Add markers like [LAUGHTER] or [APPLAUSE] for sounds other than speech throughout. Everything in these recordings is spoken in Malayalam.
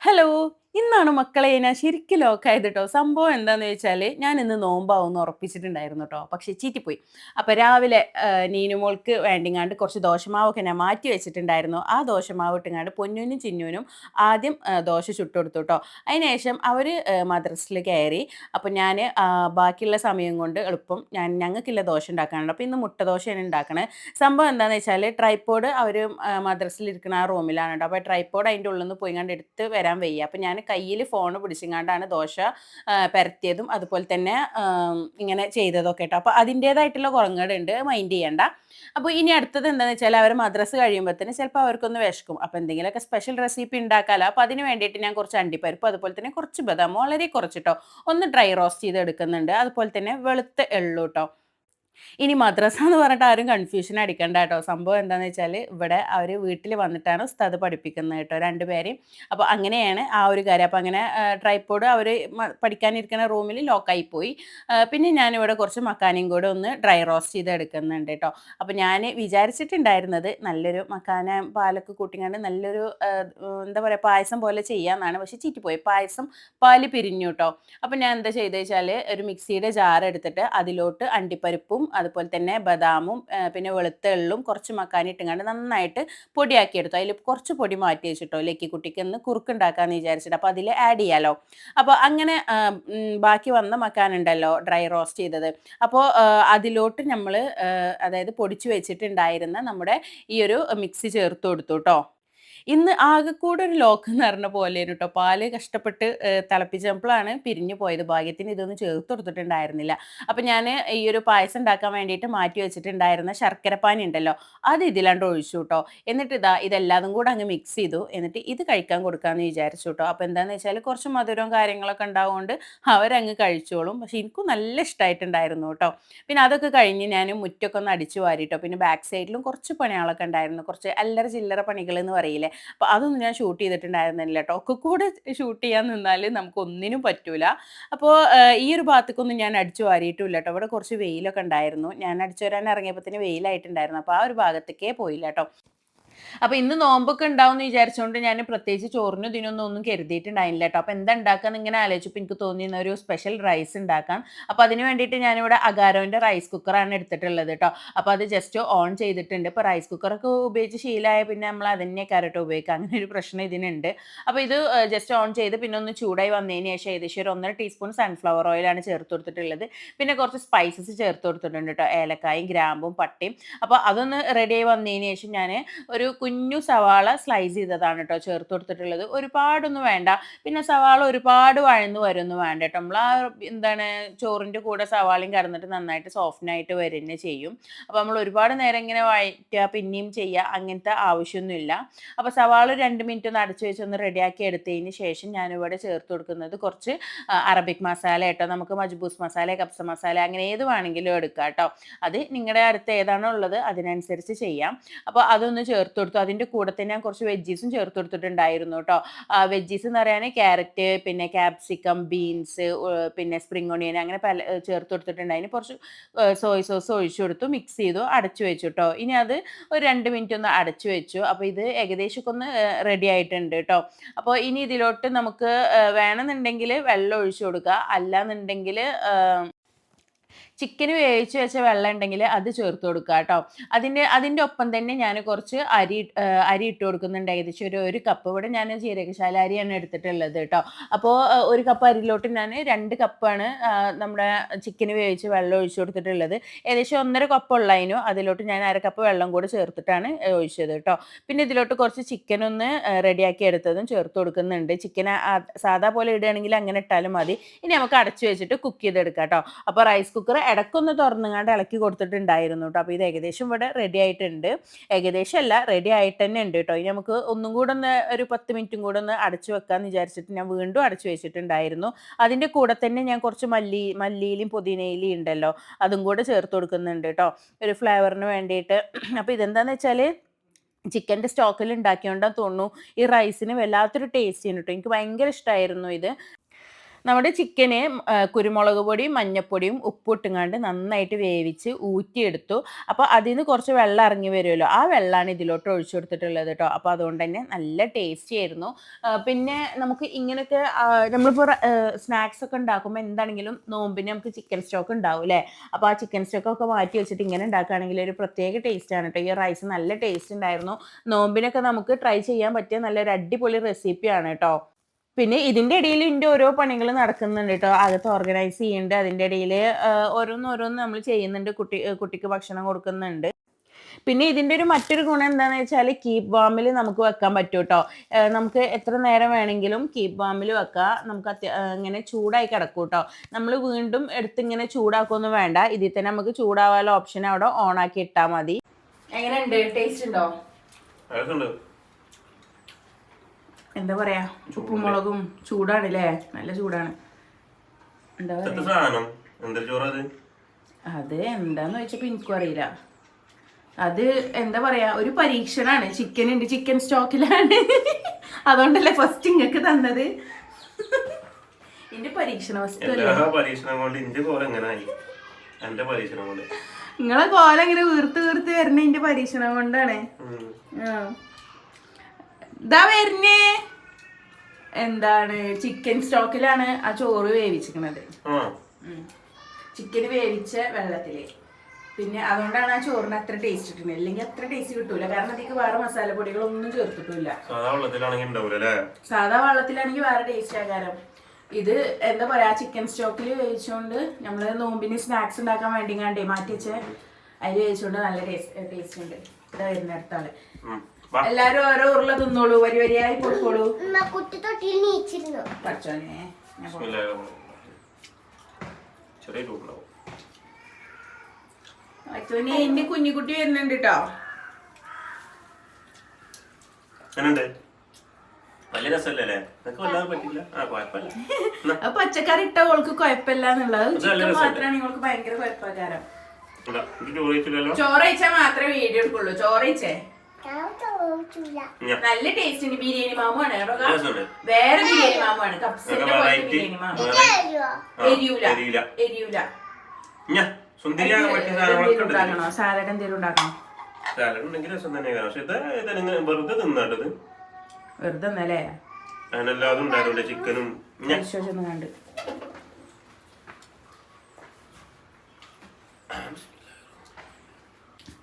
ഹലോ ഇന്നാണ് മക്കളെ ഞാൻ ശരിക്കും ലോക്കായത് കേട്ടോ സംഭവം എന്താണെന്ന് വെച്ചാൽ ഞാൻ ഇന്ന് നോമ്പാവുമെന്ന് ഉറപ്പിച്ചിട്ടുണ്ടായിരുന്നു കേട്ടോ പക്ഷെ ചീറ്റിപ്പോയി. അപ്പോൾ രാവിലെ നീനുമോൾക്ക് വേണ്ടിങ്ങാണ്ട് കുറച്ച് ദോശമാവൊക്കെ ഞാൻ മാറ്റി വെച്ചിട്ടുണ്ടായിരുന്നു. ആ ദോശമാവ് ഇട്ടുങ്ങാണ്ട് പൊന്നൂനും ചിന്നൂനും ആദ്യം ദോശ ചുട്ടുകൊടുത്തു കേട്ടോ അതിനുശേഷം അവർ മദ്രസിൽ കയറി. അപ്പോൾ ഞാൻ ബാക്കിയുള്ള സമയം കൊണ്ട് എളുപ്പം ഞാൻ ഞങ്ങൾക്കില്ല ദോശ ഉണ്ടാക്കാനുണ്ട്. അപ്പോൾ ഇന്ന് മുട്ട ദോശയാണ് ഉണ്ടാക്കണത് സംഭവം എന്താണെന്ന് വെച്ചാൽ ട്രൈപ്പോഡ് അവർ മദ്രസിൽ ഇരിക്കുന്ന ആ റൂമിലാണ് കേട്ടോ അപ്പോൾ ട്രൈപ്പോഡ് അതിന്റെ ഉള്ളിൽ നിന്ന് പോയി കണ്ട് എടുത്ത് വരാൻ വയ്യ. അപ്പോൾ ഞാൻ കയ്യിൽ ഫോൺ പിടിച്ചിങ്ങാണ്ടാണ് ദോശ പരത്തിയതും അതുപോലെ തന്നെ ഇങ്ങനെ ചെയ്തതൊക്കെ കേട്ടോ. അപ്പോൾ അതിന്റേതായിട്ടുള്ള കുറങ്ങടുണ്ട് മൈൻഡ് ചെയ്യേണ്ട. അപ്പോൾ ഇനി അടുത്തത് എന്താണെന്ന് വെച്ചാൽ അവർ മദ്രസ് തന്നെ ചിലപ്പോൾ അവർക്കൊന്ന് വിശക്കും. അപ്പോൾ എന്തെങ്കിലുമൊക്കെ സ്പെഷ്യൽ റെസിപ്പി ഉണ്ടാക്കാമല്ലോ അപ്പോൾ അതിന് വേണ്ടിയിട്ട് ഞാൻ കുറച്ച് അണ്ടിപ്പരിപ്പ് അതുപോലെ തന്നെ കുറച്ച് ബദാം വളരെ കുറച്ചിട്ടോ. ഒന്ന് ഡ്രൈ റോസ്റ്റ് ചെയ്ത് എടുക്കുന്നുണ്ട് അതുപോലെ തന്നെ വെളുത്ത എള്ളു കേട്ടോ ഇനി മദ്രസ എന്ന് പറഞ്ഞിട്ട് ആരും കൺഫ്യൂഷൻ അടിക്കണ്ട കേട്ടോ. സംഭവം എന്താണെന്ന് വെച്ചാൽ ഇവിടെ അവർ വീട്ടിൽ വന്നിട്ടാണ് ഉസ്താദ് പഠിപ്പിക്കുന്നത് കേട്ടോ രണ്ടുപേരെയും. അപ്പോൾ അങ്ങനെയാണ് ആ ഒരു കാര്യം. അപ്പോൾ അങ്ങനെ ട്രൈപ്പോഡ് അവർ പഠിക്കാനിരിക്കുന്ന റൂമിൽ ലോക്കായി പോയി. പിന്നെ ഞാനിവിടെ കുറച്ച് മക്കാനയും കൂടെ ഒന്ന് ഡ്രൈ റോസ്റ്റ് ചെയ്ത് എടുക്കുന്നുണ്ട് കേട്ടോ. അപ്പോൾ ഞാൻ വിചാരിച്ചിട്ടുണ്ടായിരുന്നത് നല്ലൊരു മക്കാന പാലൊക്കെ കൂട്ടിങ്ങാണ്ട് നല്ലൊരു എന്താ പറയുക പായസം പോലെ ചെയ്യാമെന്നാണ് പക്ഷെ ചീറ്റിപ്പോയി പായസം പാൽ പിരിഞ്ഞു കേട്ടോ. അപ്പോൾ ഞാൻ എന്താ ചെയ്തത് വെച്ചാൽ ഒരു മിക്സിയുടെ ജാർ എടുത്തിട്ട് അതിലോട്ട് അണ്ടിപ്പരിപ്പും അതുപോലെ തന്നെ ബദാമും പിന്നെ വെളുത്തള്ളും കുറച്ച് മക്കാനി ഇട്ടുങ്ങാണ്ട് നന്നായിട്ട് പൊടിയാക്കിയെടുത്തു. അതിൽ കുറച്ച് പൊടി മാറ്റി വെച്ചിട്ടോ ലക്കിക്കുട്ടിക്ക് ഒന്ന് കുറുക്കുണ്ടാക്കാമെന്ന് വിചാരിച്ചിട്ട്. അപ്പോൾ അതിൽ ആഡ് ചെയ്യാലോ? അപ്പോൾ അങ്ങനെ ബാക്കി വന്ന മക്കാനുണ്ടല്ലോ ഡ്രൈ റോസ്റ്റ് ചെയ്തത്. അപ്പോൾ അതിലോട്ട് നമ്മൾ അതായത് പൊടിച്ചു വെച്ചിട്ടുണ്ടായിരുന്ന നമ്മുടെ ഈ ഒരു മിക്സി ചേർത്ത് കൊടുത്തു കേട്ടോ ഇന്ന് ആകെക്കൂടെ ഒരു ലോക്ക് എന്ന് പറഞ്ഞ പോലെ കേട്ടോ പാൽ കഷ്ടപ്പെട്ട് തിളപ്പിച്ചപ്പോഴാണ് പിരിഞ്ഞു പോയത്. ഭാഗ്യത്തിന് ഇതൊന്നും ചേർത്ത് കൊടുത്തിട്ടുണ്ടായിരുന്നില്ല. അപ്പം ഞാൻ ഈ ഒരു പായസം ഉണ്ടാക്കാൻ വേണ്ടിയിട്ട് മാറ്റി വെച്ചിട്ടുണ്ടായിരുന്ന ശർക്കരപ്പാനി ഉണ്ടല്ലോ അത് ഇതിലാണ്ട് ഒഴിച്ചു കേട്ടോ എന്നിട്ട് ഇതാ ഇതെല്ലാതും കൂടെ അങ്ങ് മിക്സ് ചെയ്തു. എന്നിട്ട് ഇത് കഴിക്കാൻ കൊടുക്കാമെന്ന് വിചാരിച്ചു കേട്ടോ അപ്പോൾ എന്താണെന്ന് വെച്ചാൽ കുറച്ച് മധുരവും കാര്യങ്ങളൊക്കെ ഉണ്ടാവുകൊണ്ട് അവരങ്ങ് കഴിച്ചോളും. പക്ഷെ എനിക്കും നല്ല ഇഷ്ടമായിട്ടുണ്ടായിരുന്നു കേട്ടോ പിന്നെ അതൊക്കെ കഴിഞ്ഞ് ഞാൻ മുറ്റൊക്കെ ഒന്ന് അടിച്ചു വാരിട്ടോ. പിന്നെ ബാക്ക് സൈഡിലും കുറച്ച് പണികളൊക്കെ ഉണ്ടായിരുന്നു. കുറച്ച് അല്ലറ ചില്ലറ പണികൾ എന്ന് പറയില്ലേ? അപ്പോൾ അതൊന്നും ഞാൻ ഷൂട്ട് ചെയ്തിട്ടുണ്ടായിരുന്നില്ല കേട്ടോ ഒക്കെ കൂടെ ഷൂട്ട് ചെയ്യാൻ നിന്നാൽ നമുക്കൊന്നിനും പറ്റൂല. അപ്പോൾ ഈ ഒരു ഭാഗത്തേക്കൊന്നും ഞാൻ അടിച്ചു വാരിയിട്ടില്ല കേട്ടോ ഇവിടെ കുറച്ച് വെയിലൊക്കെ ഉണ്ടായിരുന്നു. ഞാൻ അടിച്ചു വരാൻ ഇറങ്ങിയപ്പോഴത്തേന് വെയിലായിട്ടുണ്ടായിരുന്നു. അപ്പോൾ ആ ഒരു ഭാഗത്തേക്കേ പോയില്ല കേട്ടോ അപ്പോൾ ഇന്ന് നോമ്പൊക്കെ ഉണ്ടാവും എന്ന് വിചാരിച്ചുകൊണ്ട് ഞാൻ പ്രത്യേകിച്ച് ചോറിനും ഇതിനൊന്നും ഒന്നും കരുതിയിട്ടുണ്ടായില്ല കേട്ടോ. അപ്പോൾ എന്താ ഇങ്ങനെ ആലോചിച്ചപ്പോൾ എനിക്ക് തോന്നിയിരുന്ന ഒരു സ്പെഷ്യൽ റൈസ് ഉണ്ടാക്കാം. അപ്പോൾ അതിന് വേണ്ടിയിട്ട് ഞാനിവിടെ അഗാരോന്റെ റൈസ് കുക്കറാണ് എടുത്തിട്ടുള്ളത് കേട്ടോ. അപ്പോൾ അത് ജസ്റ്റ് ഓൺ ചെയ്തിട്ടുണ്ട്. ഇപ്പോൾ റൈസ് കുക്കറൊക്കെ ഉപയോഗിച്ച് ശീലമായ പിന്നെ നമ്മൾ അതന്നെ കരട്ടോ ഉപയോഗിക്കുക. അങ്ങനെ ഒരു പ്രശ്നം ഇതിനുണ്ട്. അപ്പോൾ ഇത് ജസ്റ്റ് ഓൺ ചെയ്ത് പിന്നെ ഒന്ന് ചൂടായി വന്നതിന് ശേഷം ഏകദേശം ഒരു ഒന്നര ടീസ്പൂൺ സൺഫ്ലവർ ഓയിലാണ് ചേർത്ത് കൊടുത്തിട്ടുള്ളത്. പിന്നെ കുറച്ച് സ്പൈസസ് ചേർത്ത് കൊടുത്തിട്ടുണ്ട് കേട്ടോ. ഏലക്കായും ഗ്രാമ്പും പട്ടയും. അപ്പോൾ അതൊന്ന് റെഡി ആയി വന്നതിന് ശേഷം ഞാൻ ഒരു കുഞ്ഞു സവാള സ്ലൈസ് ചെയ്തതാണ് കേട്ടോ ചേർത്ത് കൊടുത്തിട്ടുള്ളത്. ഒരുപാടൊന്നും വേണ്ട. പിന്നെ സവാള ഒരുപാട് വഴന്ന് വരുന്നു വേണ്ട കേട്ടോ നമ്മൾ ആ എന്താണ് ചോറിന്റെ കൂടെ സവാളയും കടന്നിട്ട് നന്നായിട്ട് സോഫ്റ്റായിട്ട് വരുന്നേ ചെയ്യും. അപ്പോൾ നമ്മൾ ഒരുപാട് നേരം ഇങ്ങനെ വഴറ്റുക പിന്നെയും ചെയ്യുക അങ്ങനത്തെ ആവശ്യമൊന്നുമില്ല. അപ്പോൾ സവാള രണ്ട് മിനിറ്റ് ഒന്ന് അടച്ചു വെച്ചൊന്ന് റെഡിയാക്കി എടുത്തതിന് ശേഷം ഞാനിവിടെ ചേർത്ത് കൊടുക്കുന്നത് കുറച്ച് അറബിക് മസാല കേട്ടോ നമുക്ക് മജ്ബൂസ് മസാല കപ്സ മസാല അങ്ങനെ ഏത് വേണമെങ്കിലും എടുക്കാം കേട്ടോ അത് നിങ്ങളുടെ അടുത്ത് ഏതാണോ ഉള്ളത് അതിനനുസരിച്ച് ചെയ്യാം. അപ്പോൾ അതൊന്ന് ചേർത്ത് കൊടുത്തു അതിന്റെ കൂടെ തന്നെ ഞാൻ കുറച്ച് വെജീസും ചേർത്ത് കൊടുത്തിട്ടുണ്ടായിരുന്നു കേട്ടോ വെജീസ് എന്ന് പറയാൻ ക്യാരറ്റ് പിന്നെ ക്യാപ്സിക്കം ബീൻസ് പിന്നെ സ്പ്രിംഗ് ഒണിയൻ അങ്ങനെ പല ചേർത്ത് കൊടുത്തിട്ടുണ്ടായിരുന്നു കുറച്ച് സോയ് സോസ് ഒഴിച്ചു കൊടുത്തു മിക്സ് ചെയ്തു അടച്ചു വെച്ചു കേട്ടോ ഇനി അത് ഒരു രണ്ട് മിനിറ്റ് ഒന്ന് അടച്ചു വെച്ചു. അപ്പോൾ ഇത് ഏകദേശമൊക്കെ ഒന്ന് റെഡി ആയിട്ടുണ്ട് കേട്ടോ അപ്പോൾ ഇനി ഇതിലോട്ട് നമുക്ക് വേണമെന്നുണ്ടെങ്കിൽ വെള്ളം ഒഴിച്ചു കൊടുക്കുക. അല്ലാന്നുണ്ടെങ്കിൽ ചിക്കന് വേവിച്ച് വെച്ച വെള്ളം ഉണ്ടെങ്കിൽ അത് ചേർത്ത് കൊടുക്കുക കേട്ടോ. അതിന്റെ അതിന്റെ ഒപ്പം തന്നെ ഞാൻ കുറച്ച് അരി അരി ഇട്ട് കൊടുക്കുന്നുണ്ട്. ഏകദേശം ഒരു ഒരു കപ്പ് ഇവിടെ ഞാൻ ജീരകശാല അരിയാണ് എടുത്തിട്ടുള്ളത് കേട്ടോ. അപ്പോൾ ഒരു കപ്പ് അരിയിലോട്ട് ഞാൻ രണ്ട് കപ്പാണ് നമ്മുടെ ചിക്കന് വേവിച്ച് വെള്ളം ഒഴിച്ചു കൊടുത്തിട്ടുള്ളത്. ഏകദേശം ഒന്നര കപ്പ് ഉള്ളതിനു അതിലോട്ട് ഞാൻ അര കപ്പ് വെള്ളം കൂടി ചേർത്തിട്ടാണ് ഒഴിച്ചത് കേട്ടോ. പിന്നെ ഇതിലോട്ട് കുറച്ച് ചിക്കൻ ഒന്ന് റെഡിയാക്കി എടുത്തതും ചേർത്ത് കൊടുക്കുന്നുണ്ട്. ചിക്കൻ സാധാ പോലെ ഇടുകയാണെങ്കിൽ അങ്ങനെ ഇട്ടാലും മതി. ഇനി നമുക്ക് അടച്ചു വെച്ചിട്ട് കുക്ക് ചെയ്തെടുക്കാം കേട്ടോ. അപ്പോൾ റൈസ് കുക്കർ ഇടയ്ക്കൊന്ന് തുറന്നുങ്ങാണ്ട് ഇളക്കി കൊടുത്തിട്ടുണ്ടായിരുന്നു കേട്ടോ. അപ്പോൾ ഇത് ഏകദേശം ഇവിടെ റെഡി ആയിട്ടുണ്ട്. ഏകദേശം അല്ല റെഡി ആയിട്ട് തന്നെ ഉണ്ട് കേട്ടോ. ഇനി നമുക്ക് ഒന്നും കൂടെ ഒന്ന് ഒരു പത്ത് മിനിറ്റും കൂടെ ഒന്ന് അടച്ചു വെക്കാമെന്ന് വിചാരിച്ചിട്ട് ഞാൻ വീണ്ടും അടച്ചു വെച്ചിട്ടുണ്ടായിരുന്നു. അതിന്റെ കൂടെ തന്നെ ഞാൻ കുറച്ച് മല്ലി മല്ലിയിലും പുതിനയിലും ഉണ്ടല്ലോ അതും കൂടെ ചേർത്ത് കൊടുക്കുന്നുണ്ട് കേട്ടോ. ഒരു ഫ്ലേവറിന് വേണ്ടിയിട്ട്. അപ്പോൾ ഇതെന്താണെന്ന് വെച്ചാൽ ചിക്കന്റെ സ്റ്റോക്കിൽ ഉണ്ടാക്കിയോണ്ടാന്ന് തോന്നുന്നു. ഈ റൈസിന് വല്ലാത്തൊരു ടേസ്റ്റ് ചെയ്യുന്നു കേട്ടോ. എനിക്ക് ഭയങ്കര ഇഷ്ടമായിരുന്നു ഇത്. നമ്മുടെ ചിക്കന് കുരുമുളക് പൊടിയും മഞ്ഞപ്പൊടിയും ഉപ്പും ഇട്ടുങ്ങാണ്ട് നന്നായിട്ട് വേവിച്ച് ഊറ്റിയെടുത്തു. അപ്പോൾ അതിൽ നിന്ന് കുറച്ച് വെള്ളം ഇറങ്ങി വരുമല്ലോ ആ വെള്ളമാണ് ഇതിലോട്ട് ഒഴിച്ചു കൊടുത്തിട്ടുള്ളത് കേട്ടോ അപ്പോൾ അതുകൊണ്ട് തന്നെ നല്ല ടേസ്റ്റി ആയിരുന്നു. പിന്നെ നമുക്ക് ഇങ്ങനത്തെ നമ്മളിപ്പോൾ സ്നാക്സ് ഒക്കെ ഉണ്ടാക്കുമ്പോൾ എന്താണെങ്കിലും നോമ്പിന് നമുക്ക് ചിക്കൻ സ്റ്റോക്ക് ഉണ്ടാവും അല്ലേ അപ്പോൾ ആ ചിക്കൻ സ്റ്റോക്ക് ഒക്കെ മാറ്റി വെച്ചിട്ട് ഇങ്ങനെ ഉണ്ടാക്കുകയാണെങ്കിൽ ഒരു പ്രത്യേക ടേസ്റ്റാണ് കേട്ടോ ഈ റൈസ് നല്ല ടേസ്റ്റ് ഉണ്ടായിരുന്നു. നോമ്പിനൊക്കെ നമുക്ക് ട്രൈ ചെയ്യാൻ പറ്റിയ നല്ലൊരു അടിപൊളി റെസിപ്പിയാണ് കേട്ടോ പിന്നെ ഇതിന്റെ ഇടയിൽ ഇതിന്റെ ഓരോ പണികൾ നടക്കുന്നുണ്ട് കേട്ടോ അകത്ത് ഓർഗനൈസ് ചെയ്യുന്നുണ്ട് അതിന്റെ ഇടയിൽ ഓരോന്ന് ഓരോന്ന് നമ്മൾ ചെയ്യുന്നുണ്ട്. കുട്ടി കുട്ടിക്ക് ഭക്ഷണം കൊടുക്കുന്നുണ്ട്. പിന്നെ ഇതിന്റെ ഒരു മറ്റൊരു ഗുണം എന്താണെന്ന് വെച്ചാൽ കീപ്പ് വാമിൽ നമുക്ക് വെക്കാൻ പറ്റും കേട്ടോ നമുക്ക് എത്ര നേരം വേണമെങ്കിലും കീപ്പ് വാമിൽ വെക്കാം. നമുക്ക് അത്യ ഇങ്ങനെ ചൂടായി കിടക്കും കേട്ടോ നമ്മൾ വീണ്ടും എടുത്ത് ഇങ്ങനെ ചൂടാക്കൊന്നും വേണ്ട. ഇതിൽ തന്നെ നമുക്ക് ചൂടാവാനുള്ള ഓപ്ഷൻ അവിടെ ഓൺ ആക്കി ഇട്ടാൽ മതി. എങ്ങനെയുണ്ട്? ടേസ്റ്റ് ഉണ്ടോ. എന്താ പറയാ? ഉപ്പും മുളകും ചൂടാണ് ചൂടാണല്ലേ? നല്ല ചൂടാണ്. എന്താ പറയാ? അത്? എന്താന്ന് വെച്ചപ്പോ എനിക്കും അറിയില്ല. അത് എന്താ പറയാ? ഒരു പരീക്ഷണാണ്. ചിക്കൻ ഉണ്ട്. ചിക്കൻ സ്റ്റോക്കിലാണ് അതുകൊണ്ടല്ലേ ഫസ്റ്റ് ഇങ്ങക്ക് തന്നത്. എന്റെ പരീക്ഷണ വസ്തു അല്ലേ? നിങ്ങളെ കോല ഇങ്ങനെ വീർത്ത് വീർത്ത് വരുന്ന എന്റെ പരീക്ഷണം കൊണ്ടാണ്. ആ. ഇതാ വരുന്നേ. എന്താണ് ചിക്കൻ സ്റ്റോക്കിലാണ് ആ ചോറ് വേവിച്ചിരിക്കുന്നത്. ചിക്കൻ വേവിച്ച വെള്ളത്തിൽ. പിന്നെ അതുകൊണ്ടാണ് ആ ചോറിന് അത്ര ടേസ്റ്റ് കിട്ടുന്നത്. അല്ലെങ്കിൽ അത്ര ടേസ്റ്റ് കിട്ടൂല. കാരണം അതിക്ക് വേറെ മസാലപ്പൊടികളൊന്നും ചേർത്തിട്ടില്ല സാധാ വെള്ളത്തിലാണെങ്കിൽ വേറെ ടേസ്റ്റ് ആകാരം ഇത് എന്താ പറയാ ചിക്കൻ സ്റ്റോക്കിൽ വേവിച്ചുകൊണ്ട് നമ്മൾ നോമ്പിന് സ്നാക്സ് ഉണ്ടാക്കാൻ വേണ്ടി മാറ്റി മാറ്റിച്ച് അതിൽ വേവിച്ചുകൊണ്ട് നല്ല ടേസ്റ്റ് ടേസ്റ്റ് ഉണ്ട്. ഇതാ വരുന്ന. എല്ലാരും ഓരോ ഉരുള തിന്നോളൂ വരി വരിയായി ഉമ്മ കുട്ടി തൊട്ടിയിൽ നീച്ചിരുന്നു. പഠിച്ചോനെ. ചെറിയ പഠിച്ചോനെ എന്റെ കുഞ്ഞിക്കുട്ടി വരുന്നുണ്ട് കേട്ടോ പച്ചക്കറി ഇട്ട ഓൾക്ക് കൊഴപ്പില്ല എന്നുള്ളത് ചിക്കൻ മാത്രമാണ് ഇവൾക്ക് ഭയങ്കര കുഴപ്പക്കാരം. ഇതാ, ഇത് ചോറ് കഴിച്ചില്ലല്ലോ ചോറ് കഴിച്ചാൽ മാത്രമേ വീഡിയോ എടുക്കുള്ളൂ. ചോറ് കഴിച്ചേ ഞാൻ ചോദിച്ചില്ല ഞാൻ നല്ല ടേസ്റ്റ് ഉണ്ട് ബിരിയാണി മാമാണ് വേറെ ബിരിയാണി മാമാണ് കപ്സിന്റെ പോലത്തെ ബിരിയാണി മാമ എരിയൂല. എരിയൂല. സാലഡ് എന്തെങ്കിലും ഉണ്ടാക്കണോ? സാലഡ് ഉണ്ടെങ്കിൽ രസം തന്നെയാണ്. പക്ഷെ ഇത് വെറുതെ തിന്നാട്ടത് വെറുതെ ഒന്നല്ലേ അതിനെല്ലാതും ഉണ്ടായിരുന്നു ചിക്കനും. ഞാൻ വിശ്വസിച്ചൊന്നും കണ്ട്.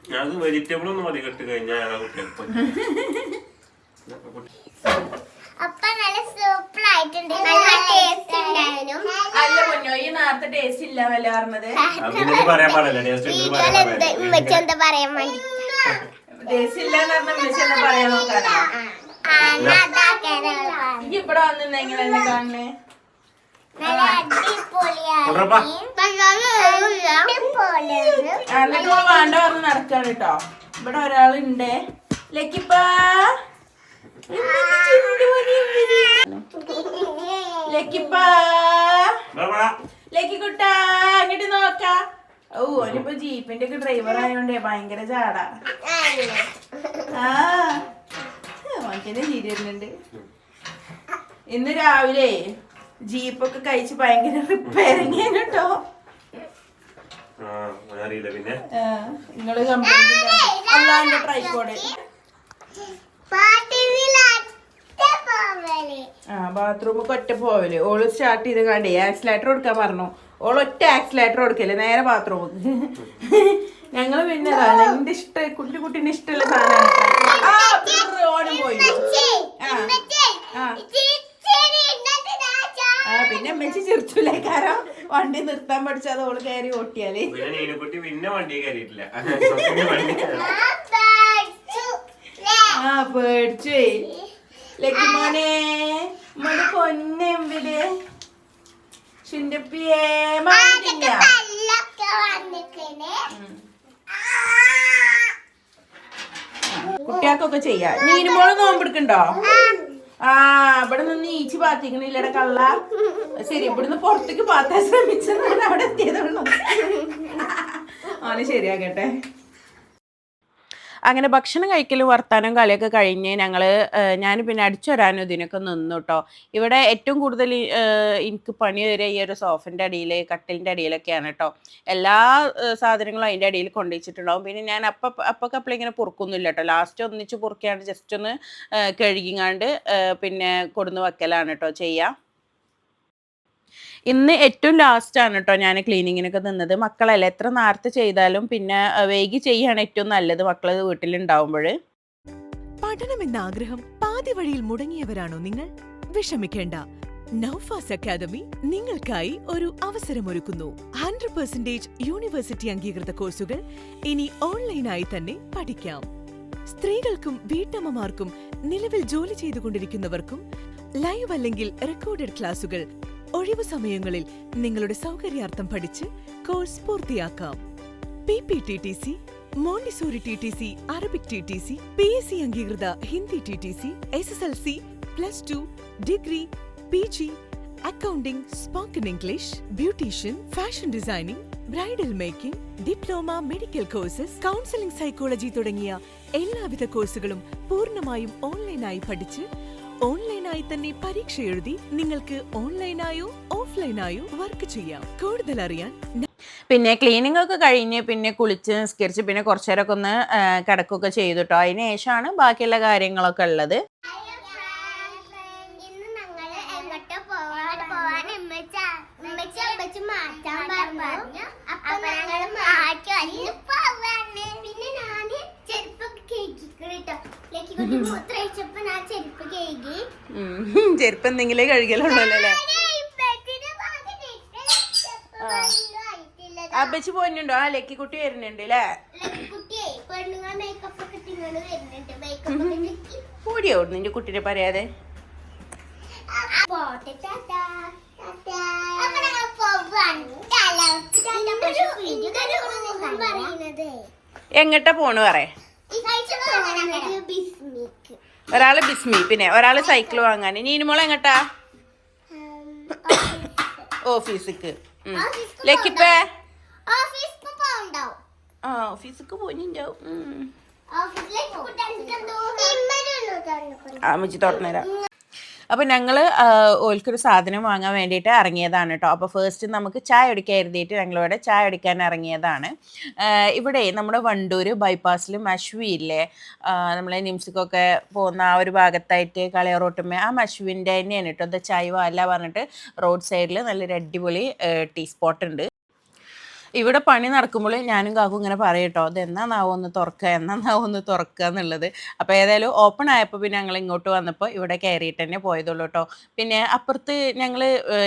ഞങ്ങൾക്ക് വെജിറ്റബിൾ ഒന്നും മതി കെട്ട് കഴിഞ്ഞാൽ ഞങ്ങളെ കുട്ടികൾക്ക് പറ്റും. അപ്പൊ നല്ല സൂപ്പർ ആയിട്ടുണ്ട് നല്ല ടേസ്റ്റ് ഉണ്ടായിരുന്നു അല്ല കുഞ്ഞോ ഈ നേരത്തെ ടേസ്റ്റ് ഇല്ല പറഞ്ഞത് പറയാൻ ടേസ്റ്റ് എന്ത് പറയാൻ വേണ്ടി ഇല്ല എന്ന് പറഞ്ഞ എന്താ പറയാൻ നോക്കാനോ എന്നാ ഇവിടെ വന്നിരുന്ന എങ്ങനെയല്ലേ കാണുന്നേ എന്നിട്ട് ഓൾ വേണ്ട പറഞ്ഞ് നടക്കാണ് കേട്ടോ ഇവിടെ ഒരാളുണ്ട് ലക്കിപ്പാ. ലക്കിപ്പാ. ലക്കിക്കുട്ടാ നോക്ക. ഓ അവനിപ്പോ ജീപ്പിന്റെ ഒക്കെ ഡ്രൈവർ ആയതുകൊണ്ടേ ഭയങ്കര ചാട. ആ മനുഷ്യന്റെ ചിരി വരുന്നുണ്ട്. ഇന്ന് രാവിലെ ജീപ്പൊക്കെ കഴിച്ച് ഭയങ്കര റിപ്പയറിങ് കേട്ടോ. ആ, അറിയില്ല പിന്നെ. നിങ്ങൾ കംപ്ലൈന്റ് അല്ലാണ്ട് പാട്ടിലാറ്റ ആ ബാത്റൂമൊക്കെ ഒറ്റ പോവൽ. ഓൾ സ്റ്റാർട്ട് ചെയ്ത് കണ്ടേ ആക്സിലേറ്റർ കൊടുക്കാൻ പറഞ്ഞു. ഓൾ ഒറ്റ ആക്സിലേറ്റർ കൊടുക്കല്ലേ നേരെ ബാത്റൂം ഞങ്ങൾ പിന്നെ എന്റെ ഇഷ്ട കുട്ടി കുട്ടീന്റെ ഇഷ്ടമുള്ള സാധനമാണ് ആ, ബ്രർ, ഓനും പോയി ആ ആ. ആ പിന്നെ അമ്മച്ചി ചിരിച്ചൂലേ കാരണം വണ്ടി നിർത്താൻ പഠിച്ചത് ഓൾ കയറി ഓട്ടിയാൽ. പിന്നെ നീനുകുട്ടി പിന്നെ വണ്ടി കയറിയിട്ടില്ല. [LAUGHS] ആ പേടിച്ചു ലക്ഷ്മോനെ മോനെ പൊന്നെമ്പിൽ ചുണ്ടപ്പിയേ മാറ്റില്ല കുട്ടികൾക്കൊക്കെ ചെയ്യാം. നീനുമോൾ നോമ്പെടുക്കണ്ടോ? ആ. ഇവിടെ നിന്ന് ഈച്ചി പാത്തിക്കണില്ലട കള്ള? [LAUGHS] ശരി ഇവിടുന്ന് പുറത്തേക്ക് പാത്താൻ ശ്രമിച്ചതാണ് അവിടെ എത്തിയതുള്ളൂ അവന് ശരിയാകട്ടെ. അങ്ങനെ ഭക്ഷണം കഴിക്കലും വർത്താനം കളിയൊക്കെ കഴിഞ്ഞ് ഞങ്ങൾ ഞാൻ പിന്നെ അടിച്ചു വരാനും ഇതിനൊക്കെ നിന്നു കേട്ടോ ഇവിടെ ഏറ്റവും കൂടുതൽ എനിക്ക് പണി വരെ ഈ ഒരു സോഫിന്റെ അടിയിൽ കട്ടിലിന്റെ അടിയിലൊക്കെയാണ് കേട്ടോ എല്ലാ സാധനങ്ങളും അതിന്റെ അടിയിൽ കൊണ്ടുവച്ചിട്ടുണ്ടാവും. പിന്നെ ഞാൻ അപ്പം അപ്പൊക്കെ അപ്പോൾ ഇങ്ങനെ പൊറുക്കൊന്നുമില്ല കേട്ടോ ലാസ്റ്റ് ഒന്നിച്ച് പൊറുക്കിയാണ്ട് ജസ്റ്റ് ഒന്ന് കഴുകിങ്ങാണ്ട് പിന്നെ കൊടുന്ന് വെക്കലാണ് കേട്ടോ ചെയ്യുക ഇന്ന് ഏറ്റവും ലാസ്റ്റ് ആണ് കേട്ടോ ഞാൻ ക്ലീനിങ്ങിനൊക്കെ നിന്നത്. മക്കളല്ലേ? എത്ര നേരത്തെ ചെയ്താലും പിന്നെ വൈകി ചെയ്യാണ് ഏറ്റവും നല്ലത് മക്കൾ വീട്ടിലുണ്ടാവുമ്പോൾ പഠനം എന്ന ആഗ്രഹം പാതി വഴിയിൽ മുടങ്ങിയവരാണോ നിങ്ങൾ? വിഷമിക്കേണ്ട. നൗഫാസ് അക്കാദമി നിങ്ങൾക്കായി ഒരു അവസരമൊരുക്കുന്നു. ഹൺഡ്രഡ് പെർസെന്റേജ് യൂണിവേഴ്സിറ്റി അംഗീകൃത കോഴ്സുകൾ ഇനി ഓൺലൈനായി തന്നെ പഠിക്കാം. സ്ത്രീകൾക്കും വീട്ടമ്മമാർക്കും നിലവിൽ ജോലി ചെയ്തുകൊണ്ടിരിക്കുന്നവർക്കും ലൈവ് അല്ലെങ്കിൽ റെക്കോർഡഡ് ക്ലാസുകൾ ഒഴിവു സമയങ്ങളിൽ നിങ്ങളുടെ സൗകര്യാർത്ഥം പഠിച്ച് കോഴ്സ് പൂർത്തിയാക്കാം. P P T T C Montessori T T C Arabic T T C P S C അംഗീകൃത Hindi T T C S S L C plus two degree P G accounting spoken English beautician fashion designing bridal making diploma medical courses counselling psychology തുടങ്ങിയ എല്ലാവിധ കോഴ്സുകളും പൂർണമായും ഓൺലൈനായി പഠിച്ച് ഓൺലൈനായി തന്നെ പരീക്ഷ എഴുതി നിങ്ങൾക്ക് ഓൺലൈനായോ ഓഫ്ലൈനായോ വർക്ക് ചെയ്യാം. കൂടുതൽ അറിയാൻ പിന്നെ ക്ലീനിങ് ഒക്കെ കഴിഞ്ഞ് പിന്നെ കുളിച്ച് നിസ്കരിച്ച് പിന്നെ കുറച്ചു നേരമൊക്കെ ഒന്ന് കിടക്കുകയൊക്കെ ചെയ്തു കേട്ടോ അതിന് ശേഷമാണ് ബാക്കിയുള്ള കാര്യങ്ങളൊക്കെ ഉള്ളത്. മാറ്റാൻ പറഞ്ഞു. അപ്പൊ ഞങ്ങൾ മാറ്റി അതിന് പോവാണ് പിന്നെ ഞാൻ ചെരുപ്പൊക്കെ കേക്കിട്ടോ ലക്കിക്കുട്ടി മൂത്ര ഒഴിച്ചപ്പോ ഞാൻ ചെരുപ്പ് എന്തെങ്കിലും കഴുകലുള്ളൂ അല്ലേ? അപ്പച്ചി പോയിട്ടുണ്ടോ ആ ലക്കിക്കുട്ടി വരുന്നുണ്ട് അല്ലേ? കൂടിയോ നിന്റെ കുട്ടീനെ പറയാതെ? എങ്ങട്ടാ പോണ് പറയേ ഒരാൾ ബിസ്മി പിന്നെ ഒരാൾ സൈക്കിൾ വാങ്ങാൻ നീനുമോൾ എങ്ങട്ടാ? ഓഫീസിക്ക്. ലക്കിപ്പേ? ആ ഓഫീസിക്ക് പോയിട്ടുണ്ടാവും ആ അമ്മച്ചി തുറന്നുതരാം അപ്പോൾ ഞങ്ങൾ ഓൽക്കൊരു സാധനം വാങ്ങാൻ വേണ്ടിയിട്ട് ഇറങ്ങിയതാണ് കേട്ടോ. അപ്പോൾ ഫസ്റ്റ് നമുക്ക് ചായ എടുക്കാൻ എഴുതിയിട്ട് ഞങ്ങളിവിടെ ചായ എടുക്കാൻ ഇറങ്ങിയതാണ്. ഇവിടെ നമ്മുടെ വണ്ടൂർ ബൈപ്പാസിൽ മഷ്വി ഇല്ലേ? നമ്മളെ നിംസിക്കൊക്കെ പോകുന്ന ആ ഒരു ഭാഗത്തായിട്ട് കളയറോട്ടുമ്മ ആ മഷ്വിന്റെ തന്നെയാണ് കേട്ടോ. എന്താ ചായ വാല പറഞ്ഞിട്ട് റോഡ് സൈഡിൽ നല്ലൊരു അടിപൊളി ടീ സ്പോട്ട് ഉണ്ട്. ഇവിടെ പണി നടക്കുമ്പോൾ ഞാനും കാക്കും ഇങ്ങനെ പറയട്ടോ അത് എന്നാന്നാവോ ഒന്ന് തുറക്കുക എന്നാന്നാവോ ഒന്ന് തുറക്കുക എന്നുള്ളത്. അപ്പോൾ ഏതായാലും ഓപ്പൺ ആയപ്പോൾ പിന്നെ ഞങ്ങൾ ഇങ്ങോട്ട് വന്നപ്പോൾ ഇവിടെ കയറിയിട്ട് തന്നെ പോയതുള്ളൂ കേട്ടോ പിന്നെ അപ്പുറത്ത് ഞങ്ങൾ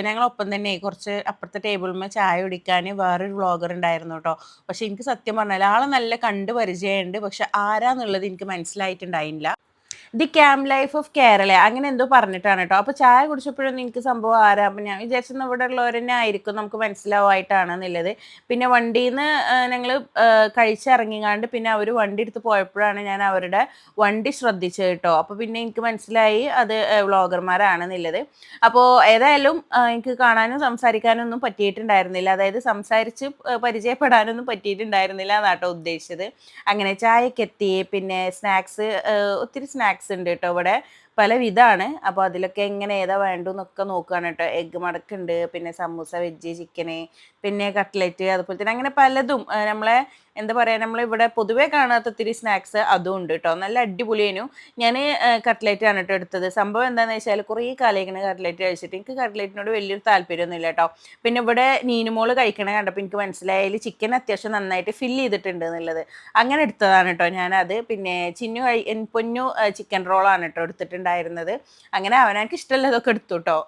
ഞങ്ങളൊപ്പം തന്നെ കുറച്ച് അപ്പുറത്തെ ടേബിളിൽ ചായ കുടിക്കാൻ വേറൊരു വ്ളോഗർ ഉണ്ടായിരുന്നു കേട്ടോ പക്ഷെ എനിക്ക് സത്യം പറഞ്ഞാൽ ആളെ നല്ല കണ്ട് പരിചയമുണ്ട് പക്ഷെ ആരാന്നുള്ളത് എനിക്ക് മനസ്സിലായിട്ടുണ്ടായില്ല. The camp life of Kerala. അങ്ങനെ എന്തോ പറഞ്ഞിട്ടാണ് കേട്ടോ. അപ്പോൾ ചായ കുടിച്ചപ്പോഴൊന്നും നിങ്ങൾക്ക് സംഭവം ആരാ? അപ്പം ഞാൻ വിചാരിച്ചത് ഇവിടെ ഉള്ളവർ തന്നെ ആയിരിക്കും നമുക്ക് മനസ്സിലാവായിട്ടാണ് എന്നുള്ളത് പിന്നെ വണ്ടിയിൽ നിന്ന് ഞങ്ങൾ കഴിച്ചിറങ്ങിങ്ങാണ്ട് പിന്നെ അവർ വണ്ടി എടുത്ത് പോയപ്പോഴാണ് ഞാൻ അവരുടെ വണ്ടി ശ്രദ്ധിച്ചത് കേട്ടോ. അപ്പോൾ പിന്നെ എനിക്ക് മനസ്സിലായി അത് വ്ളോഗർമാരാണെന്നുള്ളത്. അപ്പോൾ ഏതായാലും എനിക്ക് കാണാനും സംസാരിക്കാനും ഒന്നും പറ്റിയിട്ടുണ്ടായിരുന്നില്ല. അതായത് സംസാരിച്ച് പരിചയപ്പെടാനൊന്നും പറ്റിയിട്ടുണ്ടായിരുന്നില്ല എന്നാട്ടോ ഉദ്ദേശിച്ചത്. അങ്ങനെ ചായക്കെത്തി പിന്നെ സ്നാക്സ് ഒത്തിരി സ്നാക്സ് ഉണ്ട് കേട്ടോ ഇവിടെ. പല വിധമാണ് അപ്പോൾ അതിലൊക്കെ എങ്ങനെ ഏതാ വേണ്ടതെന്നൊക്കെ നോക്കുകയാണ് കേട്ടോ എഗ്ഗ് മടക്കുണ്ട് പിന്നെ സമൂസ വെജ് ചിക്കന് പിന്നെ കട്ട്ലറ്റ് അതുപോലെ തന്നെ അങ്ങനെ പലതും. നമ്മളെ എന്താ പറയുക നമ്മളിവിടെ പൊതുവേ കാണാത്ത ഒത്തിരി സ്നാക്സ് അതും ഉണ്ട് കേട്ടോ നല്ല അടിപൊളിയേനു. ഞാൻ കട്ട്ലറ്റ് ആണ് കേട്ടോ എടുത്തത്. സംഭവം എന്താണെന്ന് വെച്ചാൽ കുറേ കാലം കട്ട്ലറ്റ് കഴിച്ചിട്ട് എനിക്ക് കട്ട്ലറ്റിനോട് വലിയൊരു താല്പര്യമൊന്നുമില്ല കേട്ടോ പിന്നെ ഇവിടെ നീനുമോൾ കഴിക്കണ കണ്ടപ്പോൾ എനിക്ക് മനസ്സിലായാൽ ചിക്കൻ അത്യാവശ്യം നന്നായിട്ട് ഫില്ല് ചെയ്തിട്ടുണ്ട് എന്നുള്ളത്. അങ്ങനെ എടുത്തതാണ് കേട്ടോ ഞാനത്. പിന്നെ ചിന്നു കഴി പൊന്നു ചിക്കൻ റോളാണ് കേട്ടോ എടുത്തിട്ടുണ്ടായിരുന്നത് അങ്ങനെ അവനക്ക് ഇഷ്ടമുള്ളതൊക്കെ എടുത്തു കേട്ടോ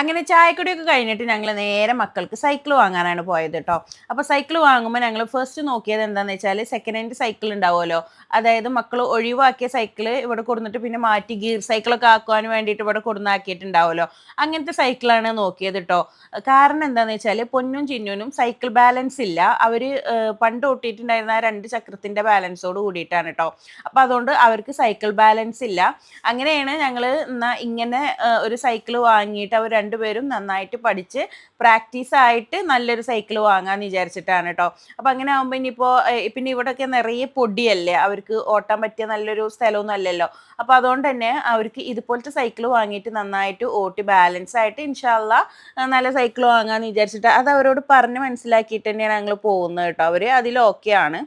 അങ്ങനെ ചായക്കുടിയൊക്കെ കഴിഞ്ഞിട്ട് ഞങ്ങൾ നേരെ മക്കൾക്ക് സൈക്കിൾ വാങ്ങാനാണ് പോയത് കേട്ടോ അപ്പോൾ സൈക്കിൾ വാങ്ങുമ്പോൾ ഞങ്ങൾ ഫസ്റ്റ് നോക്കിയത് എന്താണെന്ന് വെച്ചാൽ സെക്കൻഡ് ഹാൻഡ് സൈക്കിൾ ഉണ്ടാവുമല്ലോ. അതായത് മക്കൾ ഒഴിവാക്കിയ സൈക്കിൾ ഇവിടെ കൊടുത്തിട്ട് പിന്നെ മാറ്റി ഗിയർ സൈക്കിളൊക്കെ ആക്കുവാൻ വേണ്ടിയിട്ട് ഇവിടെ കൊടുന്നാക്കിയിട്ടുണ്ടാവുമല്ലോ. അങ്ങനത്തെ സൈക്കിളാണ് നോക്കിയത് കേട്ടോ കാരണം എന്താണെന്ന് വെച്ചാൽ പൊന്നും ചിന്നുനും സൈക്കിൾ ബാലൻസ് ഇല്ല. അവർ പണ്ട് ഒട്ടിയിട്ടുണ്ടായിരുന്ന ആ രണ്ട് ചക്രത്തിന്റെ ബാലൻസോട് കൂടിയിട്ടാണ് കേട്ടോ അപ്പോൾ അതുകൊണ്ട് അവർക്ക് സൈക്കിൾ ബാലൻസ് ഇല്ല. അങ്ങനെയാണ് ഞങ്ങൾ എന്നാൽ ഇങ്ങനെ ഒരു സൈക്കിൾ വാങ്ങിയിട്ട് അവർ രണ്ടുപേരും നന്നായിട്ട് പഠിച്ച് പ്രാക്ടീസ് ആയിട്ട് നല്ലൊരു സൈക്കിൾ വാങ്ങാന്ന് വിചാരിച്ചിട്ടാണ് കേട്ടോ അപ്പം അങ്ങനെ ആകുമ്പോൾ ഇനിയിപ്പോൾ പിന്നെ ഇവിടെയൊക്കെ നിറയെ പൊടിയല്ലേ? അവർക്ക് ഓട്ടാൻ പറ്റിയ നല്ലൊരു സ്ഥലമൊന്നും അല്ലല്ലോ. അപ്പോൾ അതുകൊണ്ട് തന്നെ അവർക്ക് ഇതുപോലത്തെ സൈക്കിൾ വാങ്ങിയിട്ട് നന്നായിട്ട് ഓട്ടി ബാലൻസ് ആയിട്ട് ഇൻഷാല്ല നല്ല സൈക്കിൾ വാങ്ങാന്ന് വിചാരിച്ചിട്ട് അത് അവരോട് പറഞ്ഞ് മനസ്സിലാക്കിയിട്ട് തന്നെയാണ് ഞങ്ങൾ പോകുന്നത് കേട്ടോ അവർ അതിൽ ഓക്കെയാണ്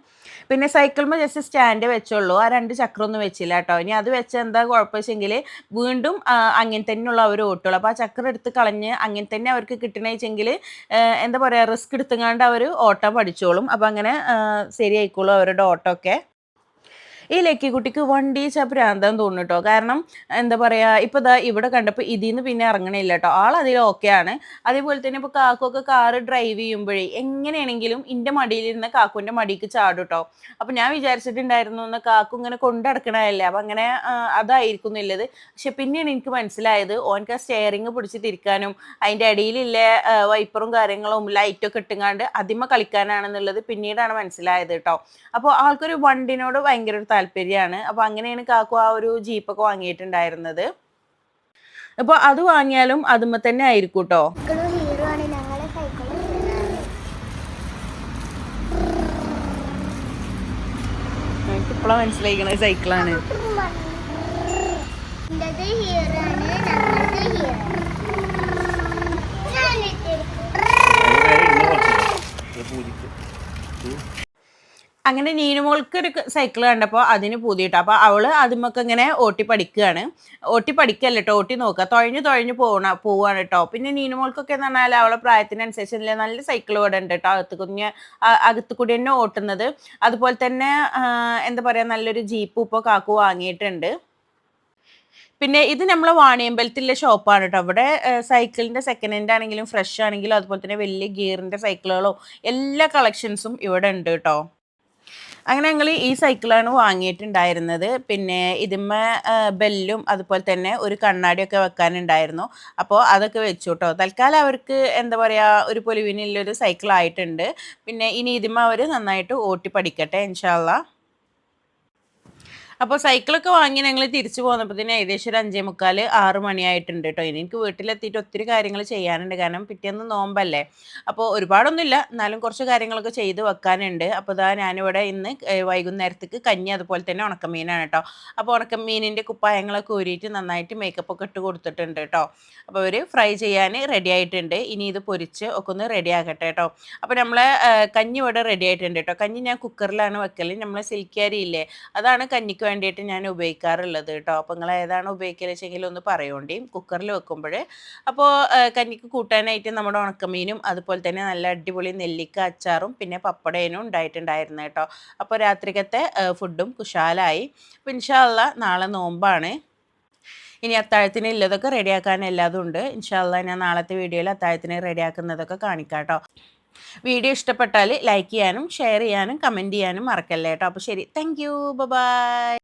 പിന്നെ സൈക്കിളിൽ ജസ്റ്റ് സ്റ്റാൻഡ് വെച്ചുള്ളൂ ആ രണ്ട് ചക്രമൊന്നും വെച്ചില്ല കേട്ടോ ഇനി അത് വെച്ചാൽ എന്താ കുഴപ്പമെങ്കിൽ വീണ്ടും അങ്ങനെ തന്നെയുള്ള അവർ ഓട്ടുള്ളൂ. അപ്പോൾ ആ ചക്രം എടുത്ത് കളഞ്ഞ് അങ്ങനെ തന്നെ അവർക്ക് കിട്ടണേച്ചെങ്കിൽ എന്താ പറയുക റിസ്ക് എടുത്തുങ്ങാണ്ട് അവർ ഓട്ടം പഠിച്ചോളും. അപ്പം അങ്ങനെ ശരിയായിക്കോളും അവരുടെ ഓട്ടമൊക്കെ. ഈ ലക്കി കുട്ടിക്ക് വണ്ടി ചപ്രാന്തം തോന്നുന്നു കാരണം എന്താ പറയുക ഇപ്പോൾ ദാ ഇവിടെ കണ്ടപ്പോൾ ഇതിൽ നിന്ന് പിന്നെ ഇറങ്ങണില്ല കേട്ടോ ആൾ അതിൽ ആണ്. അതേപോലെ തന്നെ ഇപ്പോൾ കാക്കൊക്കെ കാറ് ഡ്രൈവ് ചെയ്യുമ്പോഴേ എങ്ങനെയാണെങ്കിലും എന്റെ മടിയിലിരുന്ന കാക്കുവിന്റെ മടിക്ക് ചാടുട്ടോ കേട്ടോ അപ്പോൾ ഞാൻ വിചാരിച്ചിട്ടുണ്ടായിരുന്നു എന്ന് കാക്കു ഇങ്ങനെ കൊണ്ടടക്കണതല്ലേ അപ്പം അങ്ങനെ അതായിരിക്കും എന്നുള്ളത് പക്ഷെ പിന്നെയാണ് എനിക്ക് മനസ്സിലായത് ഓനക്ക് ആ സ്റ്റെയറിങ് പിടിച്ച് തിരിക്കാനും അതിന്റെ ഇടയിലുള്ള വൈപ്പറും കാര്യങ്ങളും ലൈറ്റൊക്കെ ഇട്ടുങ്ങാണ്ട് അതിമ കളിക്കാനാണെന്നുള്ളത് പിന്നീടാണ് മനസ്സിലായത് കേട്ടോ അപ്പോൾ ആൾക്കൊരു വണ്ടിനോട് ഭയങ്കര ഒരു താല്പര്യമാണ്. അപ്പോൾ അങ്ങനെയാണ് കാക്കു ആ ഒരു ജീപ്പൊക്കെ വാങ്ങിയിട്ടുണ്ടായിരുന്നത്. അപ്പോൾ അത് വാങ്ങിയാലും അതുമ്മ തന്നെ ആയിരിക്കും കേട്ടോ ഇപ്പോഴാണ് മനസ്സിലായിക്കണത് സൈക്കിളാണ്. എന്റേത് അങ്ങനെ നീനുമോൾക്ക് ഒരു സൈക്കിൾ കണ്ടപ്പോൾ അതിന് പൂതിയിട്ട്. അപ്പോൾ അവൾ അതിമൊക്കെ ഇങ്ങനെ ഓട്ടി പഠിക്കുകയാണ്. ഓട്ടി പഠിക്കല്ല കേട്ടോ ഓട്ടി നോക്കുക. തുഴഞ്ഞു തുഴഞ്ഞു പോകണ പോവാണ് കേട്ടോ പിന്നെ നീനുമോൾക്കൊക്കെ എന്ന് പറഞ്ഞാൽ അവളെ പ്രായത്തിനനുസരിച്ച് നല്ല സൈക്കിൾ ഇവിടെ ഉണ്ട് കേട്ടോ അകത്ത് കുഞ്ഞ് അകത്ത് കൂടി തന്നെ ഓട്ടുന്നത്. അതുപോലെ തന്നെ എന്താ പറയുക നല്ലൊരു ജീപ്പ് ഇപ്പോൾ കാക്കു വാങ്ങിയിട്ടുണ്ട്. പിന്നെ ഇത് നമ്മളെ വാണിയമ്പലത്തിലെ ഷോപ്പാണ് കേട്ടോ അവിടെ സൈക്കിളിന്റെ സെക്കൻഡ് ഹാൻഡ് ആണെങ്കിലും ഫ്രഷ് ആണെങ്കിലും അതുപോലെ തന്നെ വലിയ ഗിയറിന്റെ സൈക്കിളുകളോ എല്ലാ കളക്ഷൻസും ഇവിടെ ഉണ്ട് കേട്ടോ അങ്ങനെ ഞങ്ങൾ ഈ സൈക്കിളാണ് വാങ്ങിയിട്ടുണ്ടായിരുന്നത്. പിന്നെ ഇതിമ്മ ബെല്ലും അതുപോലെ തന്നെ ഒരു കണ്ണാടിയൊക്കെ വെക്കാനുണ്ടായിരുന്നു. അപ്പോൾ അതൊക്കെ വെച്ചു കേട്ടോ തൽക്കാലം അവർക്ക് എന്താ പറയുക ഒരു പൊലിവിനുള്ളൊരു സൈക്കിൾ ആയിട്ടുണ്ട്. പിന്നെ ഇനി ഇതിമ്മ അവർ നന്നായിട്ട് ഓട്ടി പഠിക്കട്ടെ ഇൻഷാല്ല അപ്പോൾ സൈക്കിളൊക്കെ വാങ്ങി ഞങ്ങൾ തിരിച്ചു പോന്നപ്പോഴത്തേന് ഏകദേശം ഒരു അഞ്ചേ മുക്കാൽ ആറ് മണിയായിട്ടുണ്ട് കേട്ടോ. ഇനി എനിക്ക് വീട്ടിലെത്തിയിട്ട് ഒത്തിരി കാര്യങ്ങൾ ചെയ്യാനുണ്ട്. കാരണം പിറ്റേന്ന് നോമ്പല്ലേ. അപ്പോൾ ഒരുപാടൊന്നുമില്ല. എന്നാലും കുറച്ച് കാര്യങ്ങളൊക്കെ ചെയ്ത് വെക്കാനുണ്ട്. അപ്പോൾ ഇതാ ഞാനിവിടെ ഇന്ന് വൈകുന്നേരത്തേക്ക് കഞ്ഞി അതുപോലെ തന്നെ ഉണക്കമീനാണ് കേട്ടോ. അപ്പോൾ ഉണക്കമീനിന്റെ കുപ്പായങ്ങളൊക്കെ ഊരിയിട്ട് നന്നായിട്ട് മേക്കപ്പ് ഒക്കെ ഇട്ട് കൊടുത്തിട്ടുണ്ട് കേട്ടോ. അപ്പോൾ അവർ ഫ്രൈ ചെയ്യാൻ റെഡി ആയിട്ടുണ്ട്. ഇനി ഇത് പൊരിച്ച് ഒക്കെ ഒന്ന് റെഡി ആക്കട്ടെ കേട്ടോ. അപ്പോൾ നമ്മളെ കഞ്ഞി ഇവിടെ റെഡി ആയിട്ടുണ്ട് കേട്ടോ. കഞ്ഞി ഞാൻ കുക്കറിലാണ് വെക്കൽ നമ്മളെ സിൽക്കാരി ഇല്ലേ? അതാണ് കഞ്ഞിക്ക് വേണ്ടിയിട്ട് ഞാൻ ഉപയോഗിക്കാറുള്ളത് കേട്ടോ. അപ്പോൾ നിങ്ങൾ ഏതാണ് ഉപയോഗിക്കൽ വെച്ചെങ്കിൽ ഒന്ന് പറയോണ്ടി. കുക്കറിൽ വെക്കുമ്പോൾ അപ്പോൾ കഞ്ഞിക്ക് കൂട്ടാനായിട്ട് നമ്മുടെ ഉണക്കമീനും അതുപോലെ തന്നെ നല്ല അടിപൊളി നെല്ലിക്ക അച്ചാറും പിന്നെ പപ്പടേനും ഉണ്ടായിട്ടുണ്ടായിരുന്നു കേട്ടോ. അപ്പോൾ രാത്രിക്കത്തെ ഫുഡും കുശാലായി. ഇൻഷാല്ല നാളെ നോമ്പാണ്. ഇനി അത്താഴത്തിന് ഇല്ലതൊക്കെ റെഡിയാക്കാൻ എല്ലാതും ഉണ്ട്. ഇൻഷാല്ല ഞാൻ നാളത്തെ വീഡിയോയിൽ അത്താഴത്തിന് റെഡിയാക്കുന്നതൊക്കെ കാണിക്കാം കേട്ടോ. വീഡിയോ ഇഷ്ടപ്പെട്ടാൽ ലൈക്ക് ചെയ്യാനും ഷെയർ ചെയ്യാനും കമന്റ് ചെയ്യാനും മറക്കല്ലേ കേട്ടോ. അപ്പോൾ ശരി. Thank you. ബൈ.